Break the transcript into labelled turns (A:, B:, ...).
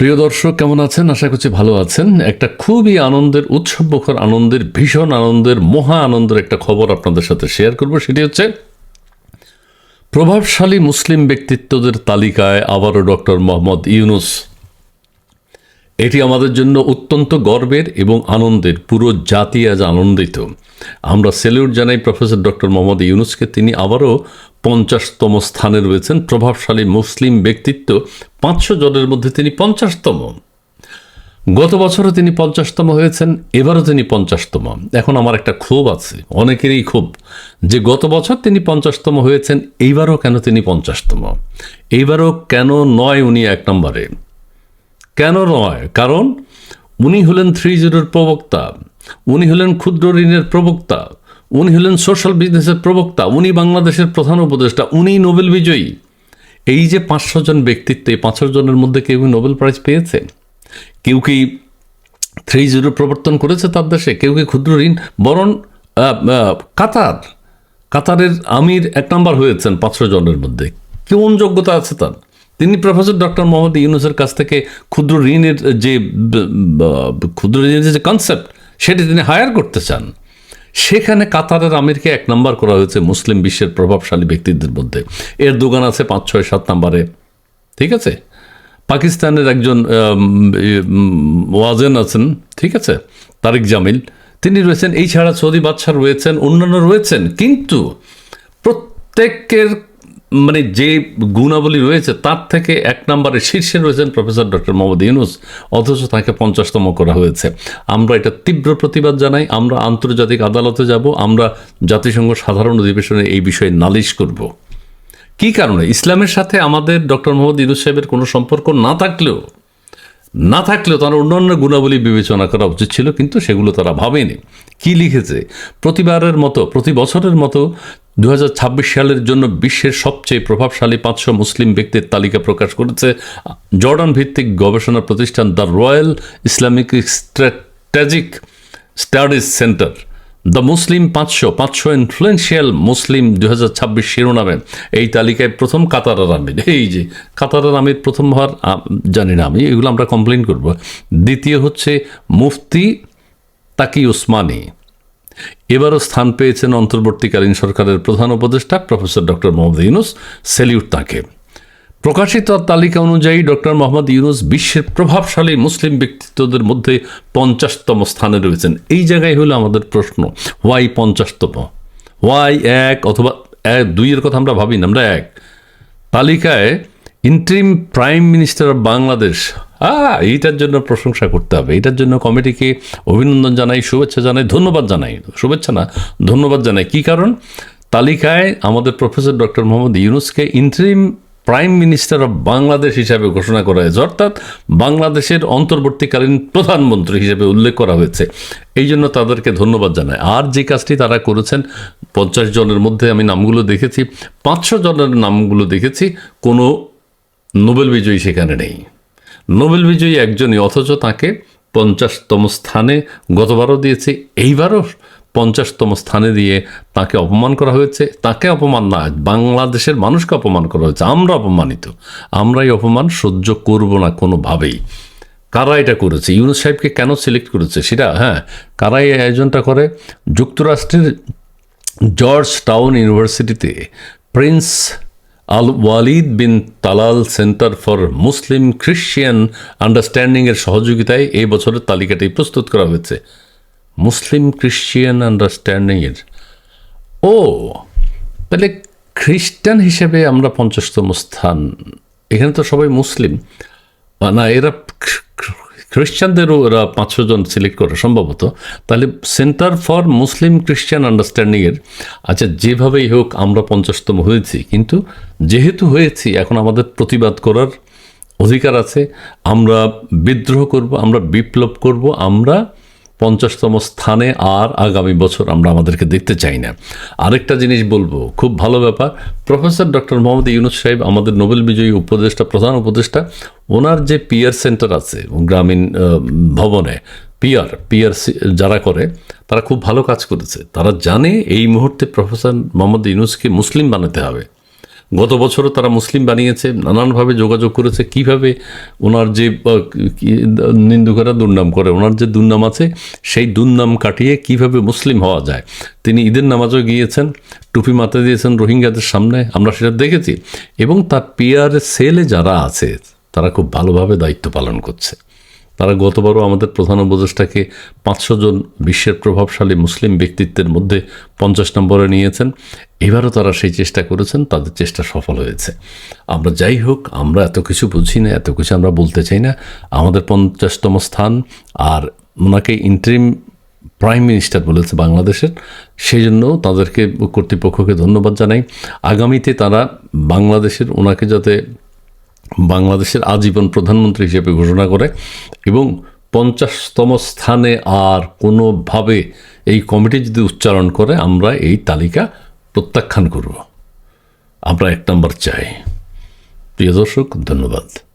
A: প্রিয় দর্শক, কেমন আছেন? আশা করছি ভালো আছেন। একটা খুবই আনন্দের, উৎসবমুখর আনন্দের, ভীষণ আনন্দের, মহা আনন্দের একটা খবর আপনাদের সাথে শেয়ার করব। সেটি হচ্ছে, প্রভাবশালী মুসলিম ব্যক্তিত্বদের তালিকায় আবারও ডক্টর মোহাম্মদ ইউনুস এটি আমাদের জন্য অত্যন্ত গর্বের এবং আনন্দের, পুরো জাতি আজ আনন্দিত। আমরা সেলিউট জানাই প্রফেসর ডক্টর মোহাম্মদ ইউনুসকে। তিনি আবারও পঞ্চাশতম স্থানে রয়েছেন। প্রভাবশালী মুসলিম ব্যক্তিত্ব। পাঁচশো জনের মধ্যে তিনি পঞ্চাশতম। গত বছরও তিনি পঞ্চাশতম হয়েছেন, এবারও তিনি পঞ্চাশতম। এখন আমার একটা ক্ষোভ আছে, অনেকেরই ক্ষোভ, যে গত বছর তিনি পঞ্চাশতম হয়েছেন, এইবারও কেন তিনি পঞ্চাশতম? এইবারও কেন নয় উনি এক নম্বরে? কেন নয়? কারণ উনি হলেন থ্রি জিরোর প্রবক্তা, উনি হলেন ক্ষুদ্র ঋণের প্রবক্তা, উনি হলেন সোশ্যাল বিজনেসের প্রবক্তা, উনি বাংলাদেশের প্রধান উপদেষ্টা উনি নোবেল বিজয়ী। এই যে পাঁচশো জন ব্যক্তিত্ব, এই পাঁচশো জনের মধ্যে কেউ নোবেল প্রাইজ পেয়েছে? কেউ কি থ্রি জিরো প্রবর্তন করেছে তার দেশে? কেউ কি ক্ষুদ্র ঋণ? বরং কাতার, কাতারের আমির এক নম্বর হয়েছেন পাঁচশো জনের মধ্যে। কেমন যোগ্যতা আছে তার? তিনি প্রফেসর ডক্টর মোহাম্মদ ইউনুসের কাছ থেকে ক্ষুদ্র ঋণের যে ক্ষুদ্র ঋণের যে কনসেপ্ট সেটি তিনি হায়ার করতে চান। সেখানে কাতারের আমিরকে এক নম্বর করা হয়েছে মুসলিম বিশ্বের প্রভাবশালী ব্যক্তিদের মধ্যে। এর দোকান আছে পাঁচ, ছয়, সাত নম্বরে ঠিক আছে? পাকিস্তানের একজন ওয়াজেন আছেন। ঠিক আছে? তারিক জামিল। তিনি রয়েছেন, এই ছাড়া সৌদি বাদশাহ রয়েছেন, অন্যান্য রয়েছেন। কিন্তু প্রত্যেকের মানে যে গুণাবলী রয়েছে, তার থেকে এক নম্বরে শীর্ষে রয়েছেন প্রফেসর ডক্টর মোহাম্মদ ইউনুস, অথচ তাকে পঞ্চাশতম করা হয়েছে। আমরা এটা তীব্র প্রতিবাদ জানাই, আমরা আন্তর্জাতিক আদালতে যাব, আমরা জাতিসংঘ সাধারণ অধিবেশনে এই বিষয়ে নালিশ করব। কি কারণে? ইসলামের সাথে আমাদের ডক্টর মোহাম্মদ ইউনুস সাহেবের কোনো সম্পর্ক না থাকলেও না থাকলেও তার অন্যান্য গুণাবলী বিবেচনা করা উচিত ছিল, কিন্তু সেগুলো তারা ভাবেনি। কি লিখেছে? প্রতিবারের মতো, প্রতি বছরের মতো দু হাজার ছাব্বিশ সালের জন্য বিশ্বের সবচেয়ে প্রভাবশালী পাঁচশো মুসলিম ব্যক্তির তালিকা প্রকাশ করেছে জর্ডান ভিত্তিক গবেষণা প্রতিষ্ঠান the royal Islamic strategic studies centre. The Muslim পাঁচশো পাঁচশো ইনফ্লুয়েন্সিয়াল মুসলিম দু হাজার ছাব্বিশ শিরোনামে। এই তালিকায় প্রথম কাতারার আমির। এই যে, কাতারার আমির প্রথম হওয়ার জানি না আমি, এগুলো আমরা কমপ্লেন করব। দ্বিতীয় হচ্ছে মুফতি তাকি উসমানী। এবারও স্থান পেয়েছেন অন্তর্বর্তীকালীন সরকারের প্রধান উপদেষ্টা, professor doctor Muhammad Yunus. Salute তাকে। প্রকাশিত তালিকা অনুযায়ী ডক্টর মোহাম্মদ ইউনুস বিশ্বের প্রভাবশালী মুসলিম ব্যক্তিত্বদের মধ্যে পঞ্চাশতম স্থানে রয়েছেন। এই জায়গায় হলো আমাদের প্রশ্ন ওয়াই পঞ্চাশতম? ওয়াই এক অথবা এক, দুইয়ের কথা আমরা ভাবি না আমরা এক। তালিকায় interim prime minister of Bangladesh. হ্যাঁ এইটার জন্য প্রশংসা করতে হবে। এটার জন্য কমিটিকে অভিনন্দন জানাই, শুভেচ্ছা জানাই, ধন্যবাদ জানাই। শুভেচ্ছা না, ধন্যবাদ জানাই। কি কারণ? তালিকায় আমাদের প্রফেসর ডক্টর মোহাম্মদ ইউনুসকে interim prime minister of Bangladesh হিসাবে ঘোষণা করা হয়েছে। অর্থাৎ বাংলাদেশের অন্তর্বর্তীকালীন প্রধানমন্ত্রী হিসেবে উল্লেখ করা হয়েছে। এই জন্য তাদেরকে ধন্যবাদ জানাই। আর যে কাজটি তারা করেছেন, পঞ্চাশ জনের মধ্যে আমি নামগুলো দেখেছি, পাঁচশো জনের নামগুলো দেখেছি, কোনো নোবেল বিজয়ী সেখানে নেই। নোবেল বিজয়ী একজনই, অথচ তাকে পঞ্চাশতম স্থানে গতবারও দিয়েছে, এইবারও পঞ্চাশতম স্থানে দিয়ে তাকে অপমান করা হয়েছে। তাকে অপমান না, বাংলাদেশের মানুষকে অপমান করা হয়েছে। আমরা অপমানিত। আমরা এই অপমান সহ্য করব না কোনোভাবেই। কারা এটা করেছে? ইউনুস সাহেবকে কেন সিলেক্ট করেছে? সেটা হ্যাঁ কারা এই আয়োজনটা করে? যুক্তরাষ্ট্রের জর্জ টাউন ইউনিভার্সিটিতে prince Al Waleed bin Talal centre for Muslim Christian আন্ডারস্ট্যান্ডিংয়ের সহযোগিতায় এই বছরের তালিকাটি প্রস্তুত করা হয়েছে। মুসলিম খ্রিশ্চিয়ান আন্ডারস্ট্যান্ডিংয়ের। ও, তাহলে খ্রিস্টান হিসেবে আমরা পঞ্চাশতম স্থান। এখানে তো সবাই মুসলিম। না, এরা খ্রিস্টানদেরও ওরা পাঁচশো জন সিলেক্ট করে সম্ভবত। তাহলে সেন্টার ফর মুসলিম খ্রিস্টান আন্ডারস্ট্যান্ডিংয়ের আচ্ছা যেভাবেই হোক আমরা পঞ্চাশতম হয়েছি, কিন্তু যেহেতু হয়েছি, এখন আমাদের প্রতিবাদ করার অধিকার আছে। আমরা বিদ্রোহ করব, আমরা বিপ্লব করব, আমরা পঞ্চাশতম স্থানে আর আগামী বছর আমরা আমাদেরকে দেখতে চাই না। আরেকটা জিনিস বলব, খুব ভালো ব্যাপার। প্রফেসর ডক্টর মোহাম্মদ ইউনুস সাহেব, আমাদের নোবেল বিজয়ী উপদেষ্টা, প্রধান উপদেষ্টা, ওনার যে পিয়ার সেন্টার আছে গ্রামীণ ভবনে, পিয়ার পিয়ার যারা করে, তারা খুব ভালো কাজ করেছে। তারা জানে এই মুহূর্তে প্রফেসর মোহাম্মদ ইউনুসকে মুসলিম বানাতে হবে। গত বছরও তারা মুসলিম বানিয়েছে, নানানভাবে যোগাযোগ করেছে। কীভাবে ওনার যে নিন্দুকেরা দুর্নাম করে, ওনার যে দুর্নাম আছে, সেই দুর্নাম কাটিয়ে কীভাবে মুসলিম হওয়া যায়। তিনি ঈদের নামাজও গিয়েছেন, টুপি মাথায় দিয়েছেন রোহিঙ্গাদের সামনে, আমরা সেটা দেখেছি। এবং তার পিয়ার সেলে যারা আছে, তারা খুব ভালোভাবে দায়িত্ব পালন করছে। তারা গতবারও আমাদের প্রধান উপদেষ্টাকে পাঁচশো জন বিশ্বের প্রভাবশালী মুসলিম ব্যক্তিত্বের মধ্যে পঞ্চাশ নম্বরে নিয়েছেন। এবারও তারা সেই চেষ্টা করেছেন, তাদের চেষ্টা সফল হয়েছে। আমরা যাই হোক, আমরা এত কিছু বুঝি না, এত কিছু আমরা বলতে চাই না। আমাদের পঞ্চাশতম স্থান আর ওনাকে ইন্টারিম প্রাইম মিনিস্টার বলেছে বাংলাদেশের। সেই জন্য তাদেরকে কর্তৃপক্ষকে ধন্যবাদ জানাই। আগামীতে তারা বাংলাদেশের ওনাকে যাতে বাংলাদেশের আজীবন প্রধানমন্ত্রী হিসেবে ঘোষণা করে এবং পঞ্চাশতম স্থানে আর কোনোভাবে এই কমিটি যদি উচ্চারণ করে, আমরা এই তালিকা প্রত্যাখ্যান করব। আমরা এক নম্বর চাই। প্রিয় দর্শক, ধন্যবাদ।